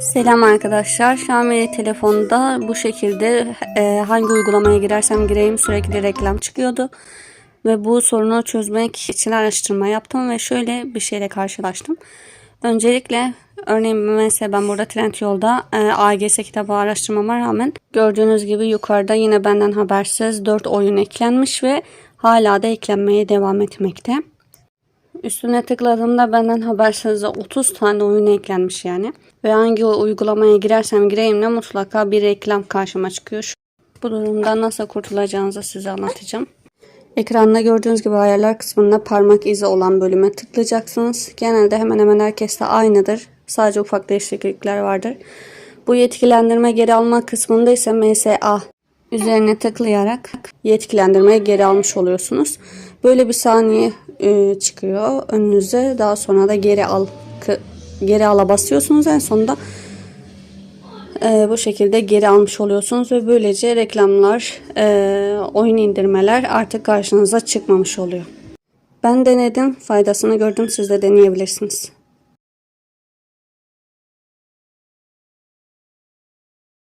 Selam arkadaşlar. Xiaomi telefonda bu şekilde e, hangi uygulamaya girersem gireyim sürekli reklam çıkıyordu. Ve bu sorunu çözmek için araştırma yaptım ve şöyle bir şeyle karşılaştım. Öncelikle örneğin mesela ben burada Trendyol'da e, AGS kitabı araştırmama rağmen gördüğünüz gibi yukarıda yine benden habersiz 4 oyun eklenmiş ve hala da eklenmeye devam etmekte. Üstüne tıkladığımda benden habersiz 30 tane oyun eklenmiş yani. Ve hangi uygulamaya girersem gireyim de mutlaka bir reklam karşıma çıkıyor. Bu durumdan nasıl kurtulacağınızı size anlatacağım. Ekranda gördüğünüz gibi ayarlar kısmında parmak izi olan bölüme tıklayacaksınız. Genelde hemen hemen herkeste aynıdır. Sadece ufak değişiklikler vardır. Bu yetkilendirme geri alma kısmında ise MSA üzerine tıklayarak yetkilendirmeyi geri almış oluyorsunuz. Böyle bir saniye e, çıkıyor önünüze. Daha sonra da geri al geri ala basıyorsunuz. En sonunda e, bu şekilde geri almış oluyorsunuz ve böylece reklamlar, e, oyun indirmeler artık karşınıza çıkmamış oluyor. Ben denedim, faydasını gördüm. Siz de deneyebilirsiniz.